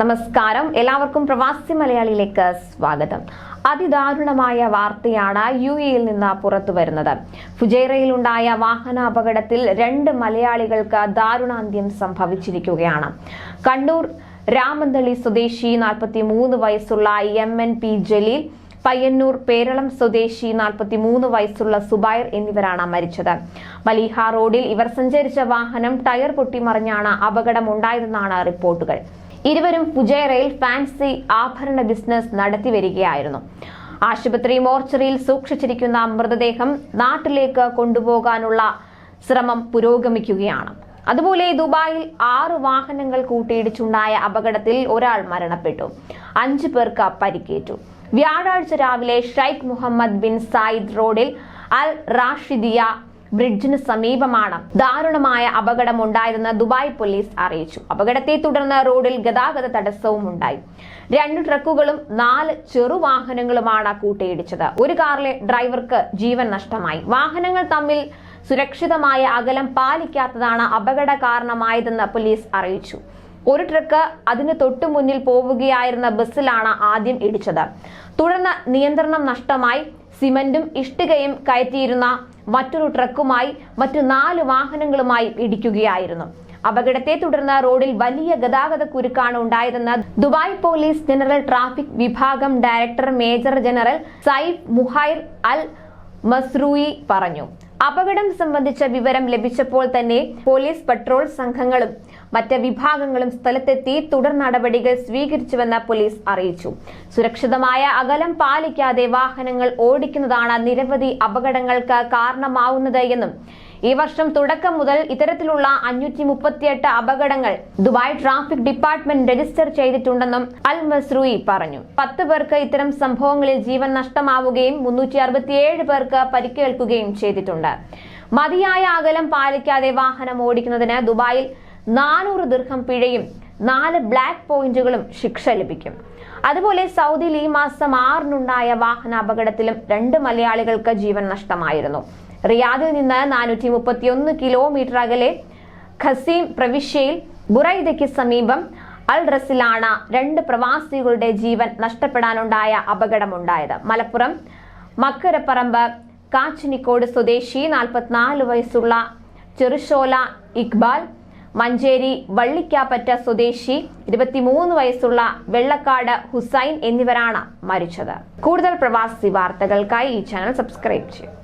നമസ്കാരം. എല്ലാവർക്കും പ്രവാസി മലയാളിയിലേക്ക് സ്വാഗതം. അതിദാരുണമായ വാർത്തയാണ് യു എയിൽ നിന്ന് പുറത്തു വരുന്നത്. ഫുജൈറയിലുണ്ടായ വാഹനാപകടത്തിൽ രണ്ട് മലയാളികൾക്ക് ദാരുണാന്ത്യം സംഭവിച്ചിരിക്കുകയാണ്. കണ്ണൂർ രാമന്തളി സ്വദേശി നാൽപ്പത്തി മൂന്ന് വയസ്സുള്ള M N P Jaleel Payyanur Peralam സ്വദേശി നാൽപ്പത്തി മൂന്ന് വയസ്സുള്ള സുബൈർ എന്നിവരാണ് മരിച്ചത്. മലീഹ റോഡിൽ ഇവർ സഞ്ചരിച്ച വാഹനം ടയർ പൊട്ടിമറിഞ്ഞാണ് അപകടമുണ്ടായതെന്നാണ് റിപ്പോർട്ടുകൾ. ഇരുവരും ഫുജൈറയിൽ ഫാൻസി ആഭരണ ബിസിനസ് നടത്തി വരികയായിരുന്നു ആശുപത്രി മോർച്ചറിയിൽ സൂക്ഷിച്ചിരിക്കുന്ന മൃതദേഹം നാട്ടിലേക്ക് കൊണ്ടുപോകാനുള്ള ശ്രമം പുരോഗമിക്കുകയാണ്. അതുപോലെ ദുബായിൽ ആറ് വാഹനങ്ങൾ കൂട്ടിയിടിച്ചുണ്ടായ അപകടത്തിൽ ഒരാൾ മരണപ്പെട്ടു. അഞ്ചു പേർക്ക് പരിക്കേറ്റു. വ്യാഴാഴ്ച രാവിലെ ഷൈഖ് മുഹമ്മദ് ബിൻ സായിദ് റോഡിൽ അൽ റാഷിദിയ ബ്രിഡ്ജിന് സമീപമാണ്. ദാരുണമായ അപകടം ഉണ്ടായതെന്ന് ദുബായ് പോലീസ് അറിയിച്ചു. അപകടത്തെ തുടർന്ന് റോഡിൽ ഗതാഗത തടസ്സവും ഉണ്ടായി. രണ്ട് ട്രക്കുകളും നാല് ചെറുവാഹനങ്ങളുമാണ് കൂട്ടിയിടിച്ചത്. ഒരു കാറിലെ ഡ്രൈവർക്ക് ജീവൻ നഷ്ടമായി. വാഹനങ്ങൾ തമ്മിൽ സുരക്ഷിതമായ അകലം പാലിക്കാത്തതാണ് അപകട കാരണമായതെന്ന് പോലീസ് അറിയിച്ചു. ഒരു ട്രക്ക് അതിന് തൊട്ടു മുന്നിൽ പോവുകയായിരുന്ന ബസ്സിലാണ് ആദ്യം ഇടിച്ചത്. തുടർന്ന് നിയന്ത്രണം നഷ്ടമായി. സിമന്റും ഇഷ്ടികയും കയറ്റിയിരുന്ന മറ്റൊരു ട്രക്കുമായി മറ്റു നാല് വാഹനങ്ങളുമായി ഇടിക്കുകയായിരുന്നു. അപകടത്തെ തുടർന്ന് റോഡിൽ വലിയ ഗതാഗത കുരുക്കാണ് ഉണ്ടായതെന്ന് ദുബായ് പോലീസ് ജനറൽ ട്രാഫിക് വിഭാഗം director major general Saif Muhair Al Mazrouei പറഞ്ഞു. അപകടം സംബന്ധിച്ച വിവരം ലഭിച്ചപ്പോൾ തന്നെ പോലീസ് പട്രോൾ സംഘങ്ങളും മറ്റ് വിഭാഗങ്ങളും സ്ഥലത്തെത്തി തുടർ നടപടികൾ സ്വീകരിച്ചുവെന്ന് പോലീസ് അറിയിച്ചു. സുരക്ഷിതമായ അകലം പാലിക്കാതെ വാഹനങ്ങൾ ഓടിക്കുന്നതാണ് നിരവധി അപകടങ്ങൾക്ക് കാരണമാവുന്നത് എന്നും ഈ വർഷം തുടക്കം മുതൽ ഇത്തരത്തിലുള്ള അഞ്ഞൂറ്റി മുപ്പത്തിയെട്ട് അപകടങ്ങൾ ദുബായ് ട്രാഫിക് ഡിപ്പാർട്ട്മെന്റ് രജിസ്റ്റർ ചെയ്തിട്ടുണ്ടെന്നും അൽ മസ്രൂയി പറഞ്ഞു. പത്ത് പേർക്ക് ഇത്തരം സംഭവങ്ങളിൽ ജീവൻ നഷ്ടമാവുകയും മുന്നൂറ്റി അറുപത്തിയേഴ് പേർക്ക് പരിക്കേൽക്കുകയും ചെയ്തിട്ടുണ്ട്. മതിയായ അകലം പാലിക്കാതെ വാഹനം ഓടിക്കുന്നതിന് ദുബായിൽ നാനൂറ് ദീർഘം പിഴയും നാല് ബ്ലാക്ക് പോയിന്റുകളും ശിക്ഷ ലഭിക്കും. അതുപോലെ സൗദിയിൽ ഈ മാസം ആറിനുണ്ടായ വാഹന അപകടത്തിലും രണ്ട് മലയാളികൾക്ക് ജീവൻ നഷ്ടമായിരുന്നു. റിയാദിൽ നിന്ന് നാനൂറ്റി മുപ്പത്തിയൊന്ന് കിലോമീറ്റർ അകലെ ഖസീം പ്രവിശ്യയിൽ ബുറൈദയ്ക്ക് സമീപം അൽ റസിലാണ് രണ്ട് പ്രവാസികളുടെ ജീവൻ നഷ്ടപ്പെടാനുണ്ടായ അപകടമുണ്ടായത്. മലപ്പുറം മക്കരപ്പറമ്പ് കാച്ചിനിക്കോട് സ്വദേശി നാൽപ്പത്തിനാല് വയസ്സുള്ള ചെറുശോല ഇക്ബാൽ മഞ്ചേരി വള്ളിക്കാപ്പറ്റ സ്വദേശി ഇരുപത്തിമൂന്ന് വയസ്സുള്ള വെള്ളക്കാട് ഹുസൈൻ എന്നിവരാണ് മരിച്ചത്. കൂടുതൽ പ്രവാസി വാർത്തകൾക്കായി ഈ ചാനൽ സബ്സ്ക്രൈബ് ചെയ്യും.